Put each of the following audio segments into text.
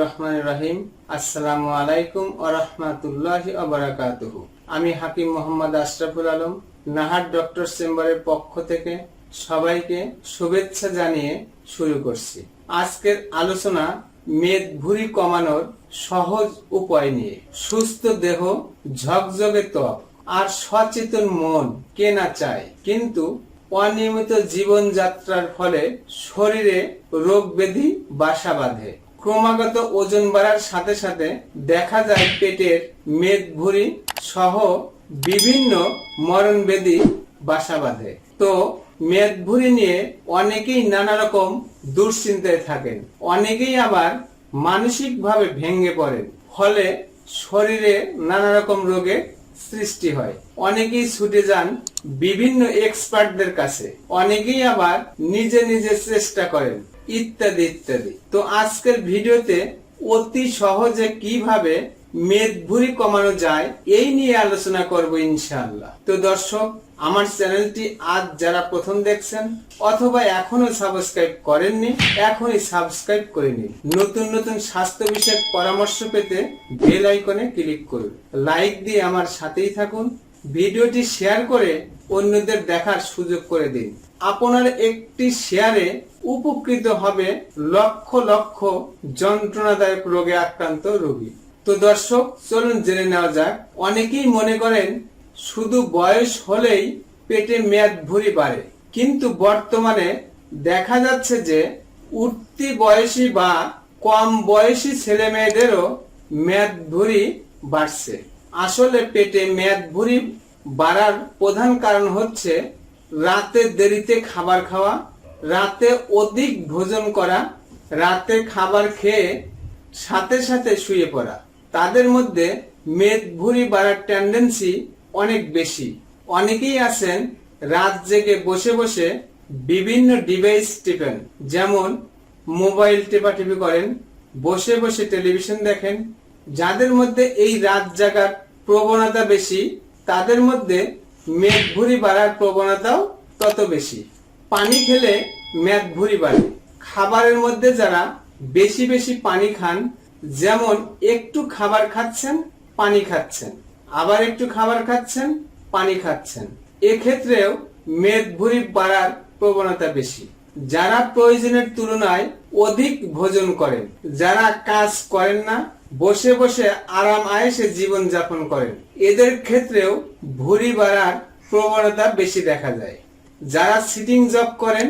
রহমান রহিম আসসালামু আলাইকুম আমি হাকিম মোহাম্মদ আশরাফুল আলম, নাহার ডক্টর চেম্বারের পক্ষ থেকে সবাইকে শুভেচ্ছা জানিয়ে শুরু করছি। আজকের আলোচনা মেদ ভুঁড়ি কমানোর সহজ উপায় নিয়ে। সুস্থ দেহ ঝকঝকে ত্বক আর সচেতন মন কে না চায়। কিন্তু অনিয়মিত জীবনযাত্রার ফলে শরীরে রোগ ব্যাধি, বাসা বাঁধে। ক্রমাগত ওজন বাড়ার সাথে সাথে দেখা যায় পেটের মেদ ভুঁড়ি সহ বিভিন্ন মরণ ব্যাধি, বাসা বাঁধে। তো মেদ ভুঁড়ি নিয়ে অনেকেই নানা রকম দুশ্চিন্তায় থাকেন। অনেকেই আবার মানসিক ভাবে ভেঙে পড়েন। ফলে শরীরে নানা রকম রোগের সৃষ্টি হয়। অনেকেই ছুটে যান বিভিন্ন এক্সপার্টদের কাছে। অনেকেই আবার নিজে নিজে চেষ্টা করেন, ইত্যাদি ইত্যাদি। তো আজকের ভিডিওতে অতি সহজে কীভাবে মেদভুরি কমানো যায় এই নিয়ে আলোচনা করব ইনশাল্লাহ তো দর্শক আমার চ্যানেলটি আজ যারা প্রথম দেখছেন অথবা এখনও সাবস্ক্রাইব করেননি, এখনই সাবস্ক্রাইব করে নিন। নতুন নতুন স্বাস্থ্য বিষয়ক পরামর্শ পেতে বেল আইকনে ক্লিক করুন। লাইক দিয়ে আমার সাথেই থাকুন। ভিডিওটি শেয়ার করে অন্যদের দেখার সুযোগ করে দিন। আপনার একটি শেয়ারে উপকৃত হবে লক্ষ লক্ষ যন্ত্রণাদায়ক রোগে আক্রান্ত রোগী। তো দর্শক, চলুন জেনে নেওয়া যাক। অনেকেই মনে করেন শুধু বয়স হলেই পেটে মেয়াদ ভুঁড়ি বাড়ে। কিন্তু বর্তমানে দেখা যাচ্ছে যে উঠতি বয়সী বা কম বয়সী ছেলে মেয়েদেরও মেয়াদ ভুঁড়ি বাড়ছে। আসলে পেটে মেয়াদ ভুঁড়ি বাড়ার প্রধান কারণ হচ্ছে রাতে দেরিতে খাবার খাওয়া, রাতে অধিক ভোজন করা, রাতে খাবার খেয়ে সাথে সাথে শুয়ে পড়া। তাদের মধ্যে মেদ ভুঁড়ি বাড়ার টেন্ডেন্সি অনেক বেশি। অনেকেই আছেন রাত জেগে বসে বসে বিভিন্ন ডিভাইস টিপেন। যেমন মোবাইল টেপাটিপি করেন, বসে বসে টেলিভিশন দেখেন। যাদের মধ্যে এই রাত জাগার প্রবণতা বেশি, তাদের মধ্যে মেদ ভুঁড়ি বাড়ার প্রবণতাও তত বেশি। পানি খেলে মেদ ভুঁড়ি বাড়ে। খাবারের মধ্যে যারা বেশি বেশি পানি খান, যেমন একটু খাবার খাচ্ছেন, পানি খাচ্ছেন। আবার একটু খাবার খাচ্ছেন, পানি খাচ্ছেন। এক্ষেত্রেও মেদ ভুঁড়ি বাড়ার প্রবণতা বেশি। যারা প্রয়োজনের তুলনায় অধিক ভোজন করেন, যারা কাজ করেন না, বসে বসে আরাম আয়েসে জীবন যাপন করেন, এদের ক্ষেত্রেও ভুঁড়ি বাড়ার প্রবণতা বেশি দেখা যায়। যারা সিটিং জব করেন,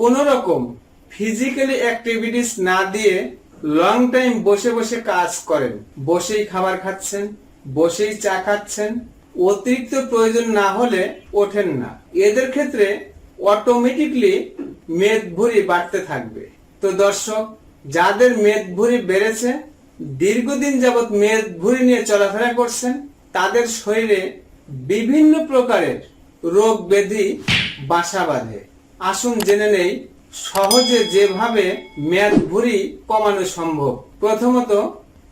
কোন রকম ফিজিক্যালি অ্যাক্টিভিটিস না দিয়ে লং টাইম বসে বসে কাজ করেন, বসেই খাবার খাচ্ছেন বসেই চা খাচ্ছেন। অতিরিক্ত প্রয়োজন না হলে ওঠেন না। এদের ক্ষেত্রে অটোমেটিকলি মেদ ভুঁড়ি বাড়তে থাকবে। তো দর্শক, যাদের মেদ ভুঁড়ি বেড়েছে, দীর্ঘদিন যাবৎ মেদ ভুঁড়ি নিয়ে চলাফেরা করছেন, তাদের শরীরে বিভিন্ন প্রকারের রোগ ব্যাধি বাসা বাঁধে। আসুন জেনে নেই, সহজে যেভাবে মেদ ভুঁড়ি কমানো সম্ভব। প্রথমত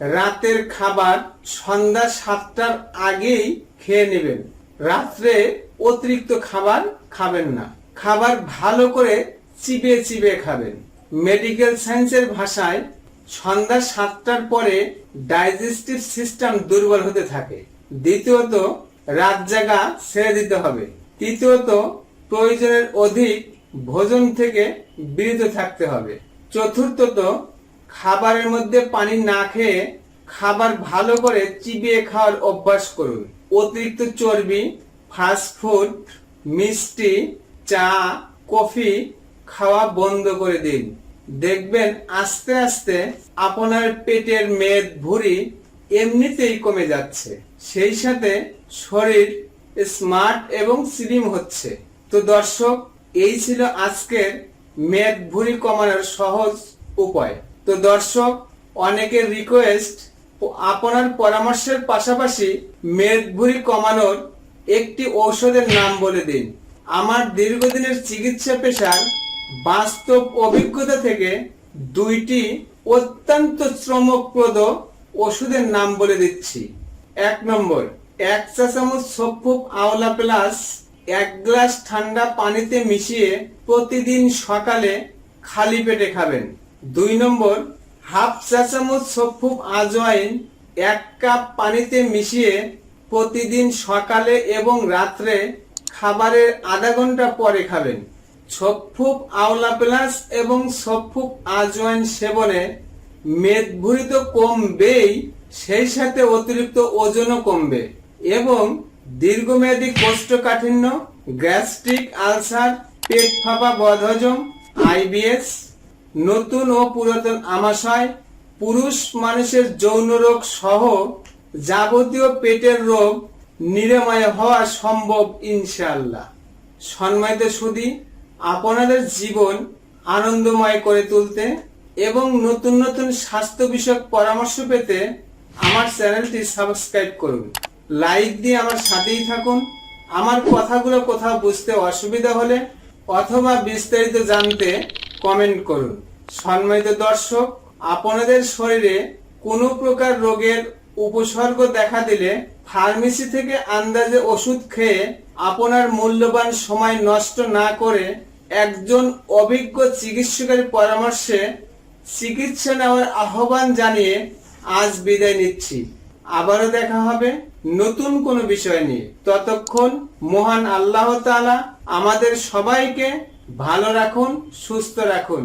রাতের খাবার সন্ধ্যা সাতটার আগেই খেয়ে নেবেন। রাত্রে অতিরিক্ত খাবার খাবেন না। খাবার ভালো করে চিবিয়ে চিবিয়ে খাবেন। মেডিকেল সায়েন্সের ভাষায় সন্ধ্যা সাতটার পরে ডাইজেস্টিভ সিস্টেম দুর্বল হতে থাকে। দ্বিতীয়ত, রাত জাগা ছেড়ে দিতে হবে। তৃতীয়ত, প্রয়োজনের অধিক ভোজন থেকে বিরত থাকতে হবে। চতুর্থত খাবারের মধ্যে পানি না খেয়ে খাবার ভালো করে চিবিয়ে খাওয়ার অভ্যাস করুন। অতিরিক্ত চর্বি ফাস্ট ফুড মিষ্টি, চা, কফি খাওয়া বন্ধ করে দিন। দেখবেন আস্তে আস্তে আপনার পেটের মেদ ভুঁড়ি এমনিতেই কমে যাচ্ছে। সেই সাথে শরীর স্মার্ট এবং স্লিম হচ্ছে। তো দর্শক, এই ছিল আজকের মেদ ভুঁড়ি কমানোর সহজ উপায়। তো দর্শক, অনেকের রিকোয়েস্ট আপনার পরামর্শের পাশাপাশি মেদ ভুঁড়ি কমানোর একটি ঔষধের নাম বলে দিন। আমার দীর্ঘদিনের চিকিৎসা পেশার বাস্তব অভিজ্ঞতা থেকে দুইটি অত্যন্ত শ্রমপ্রদ ওষুধের নাম বলে দিচ্ছি। এক নম্বর, এক চা চামচ সফুপ আওলা প্লাস এক গ্লাস ঠান্ডা পানিতে মিশিয়ে প্রতিদিন সকালে খালি পেটে খাবেন। দুই নম্বর, হাফ চা চামচ সফুপ আজওয়াইন এক কাপ পানিতে মিশিয়ে প্রতিদিন সকালে এবং রাত্রে খাবারের আধা ঘণ্টা পরে খাবেন। সফুপ আওলা প্লাস এবং সফুপ আজওয়াইন সেবনে মেদভুরি তো কমবেই সেই সাথে অতিরিক্ত ওজনও কমবে এবং দীর্ঘমেয়াদী কোষ্ঠকাঠিন্য, গ্যাস্ট্রিক আলসার, পেট ফাঁপা, বদহজম, আইবিএস নতুন ও পুরাতন আমাশয়, পুরুষ মানুষের যৌন রোগ সহ যাবতীয় পেটের রোগ নিরাময় হওয়া সম্ভব ইনশাআল্লাহ। সম্মানিত সুদী আপনাদের জীবন আনন্দময় করে তুলতে এবং নতুন নতুন স্বাস্থ্য বিষয়ক পরামর্শ পেতে আমার চ্যানেলটি সাবস্ক্রাইব করুন। লাইক দিয়ে আমার সাথেই থাকুন। আমার কথাগুলো কোথাও বুঝতে অসুবিধা হলে অথবা বিস্তারিত জানতে কমেন্ট করুন। সম্মানিত দর্শক, আপনাদের শরীরে কোনো প্রকার রোগের উপসর্গ দেখা দিলে ফার্মেসি থেকে আন্দাজে ওষুধ খেয়ে আপনার মূল্যবান সময় নষ্ট না করে একজন অভিজ্ঞ চিকিৎসকের পরামর্শে চিকিৎসা নেওয়ার আহ্বান জানিয়ে আজ বিদায় নিচ্ছি। আবারও দেখা হবে নতুন কোনো বিষয় নিয়ে। ততক্ষণ মহান আল্লাহ তাআলা আমাদের সবাইকে ভালো রাখুন, সুস্থ রাখুন।